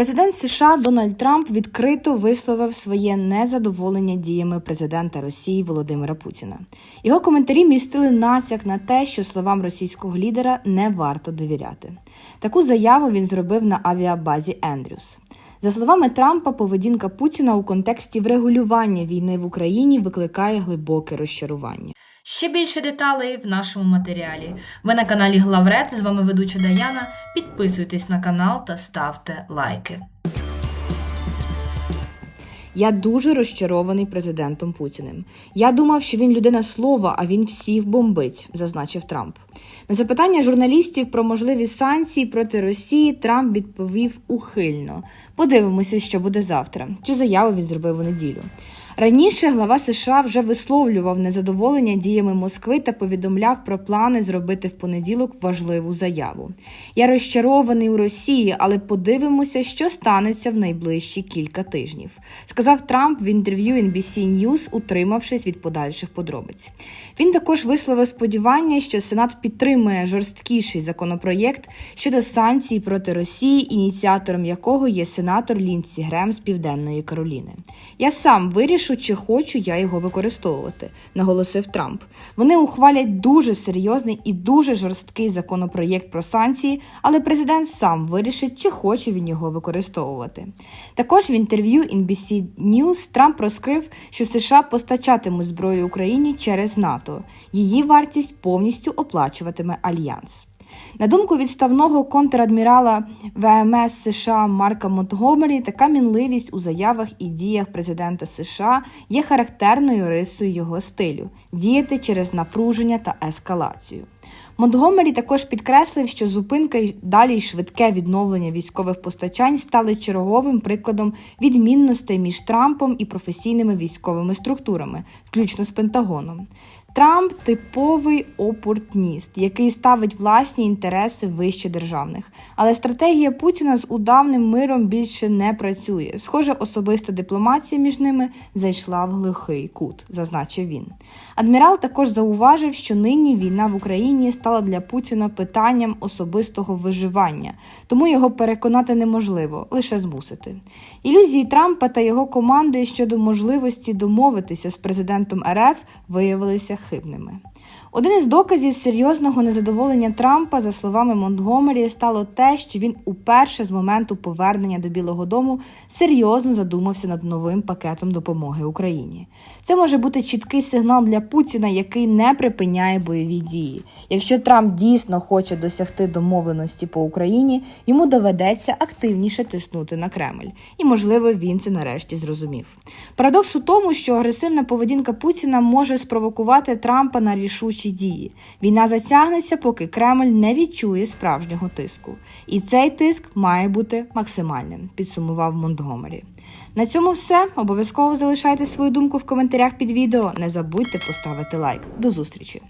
Президент США Дональд Трамп відкрито висловив своє незадоволення діями президента Росії Володимира Путіна. Його коментарі містили натяк на те, що словам російського лідера не варто довіряти. Таку заяву він зробив на авіабазі Ендрюс. За словами Трампа, поведінка Путіна у контексті врегулювання війни в Україні викликає глибоке розчарування. Ще більше деталей в нашому матеріалі. Ви на каналі Главред. З вами ведуча Даяна. Підписуйтесь на канал та ставте лайки. Я дуже розчарований президентом Путіним. Я думав, що він людина слова, а він всіх бомбить, зазначив Трамп. На запитання журналістів про можливі санкції проти Росії Трамп відповів ухильно. Подивимося, що буде завтра. Цю заяву він зробив у неділю. Раніше глава США вже висловлював незадоволення діями Москви та повідомляв про плани зробити в понеділок важливу заяву. Я розчарований у Росії, але подивимося, що станеться в найближчі кілька тижнів, сказав Трамп в інтерв'ю NBC News, утримавшись від подальших подробиць. Він також висловив сподівання, що Сенат підтримує жорсткіший законопроєкт щодо санкцій проти Росії, ініціатором якого є сенатор Лінсі Грем з Південної Кароліни. Я сам вирішу, чи хочу я його використовувати, наголосив Трамп. Вони ухвалять дуже серйозний і дуже жорсткий законопроєкт про санкції, але президент сам вирішить, чи хоче він його використовувати. Також в інтерв'ю NBC News Трамп розкрив, що США постачатимуть зброю Україні через НАТО. Її вартість повністю оплачуватиме альянс. На думку відставного контрадмірала ВМС США Марка Монтгомері, така мінливість у заявах і діях президента США є характерною рисою його стилю діяти через напруження та ескалацію. Монтгомері також підкреслив, що зупинка й далі й швидке відновлення військових постачань стали черговим прикладом відмінностей між Трампом і професійними військовими структурами, включно з Пентагоном. Трамп типовий опортніст, який ставить власні інтереси вище державних. Але стратегія Путіна з удавним миром більше не працює. Схоже, особиста дипломатія між ними зайшла в глухий кут, зазначив він. Адмірал також зауважив, що нині війна в Україні стала для Путіна питанням особистого виживання, тому його переконати неможливо, лише змусити. Ілюзії Трампа та його команди щодо можливості домовитися з президентом РФ виявилися хибними. Один із доказів серйозного незадоволення Трампа, за словами Монтгомері, стало те, що він уперше з моменту повернення до Білого Дому серйозно задумався над новим пакетом допомоги Україні. Це може бути чіткий сигнал для Путіна, який не припиняє бойові дії. Якщо Трамп дійсно хоче досягти домовленості по Україні, йому доведеться активніше тиснути на Кремль, і можливо він це нарешті зрозумів. Парадокс у тому, що агресивна поведінка Путіна може спровокувати Трампа на рішучі дії. Війна затягнеться, поки Кремль не відчує справжнього тиску. І цей тиск має бути максимальним, підсумував Монтгомері. На цьому все. Обов'язково залишайте свою думку в коментарях під відео. Не забудьте поставити лайк. До зустрічі!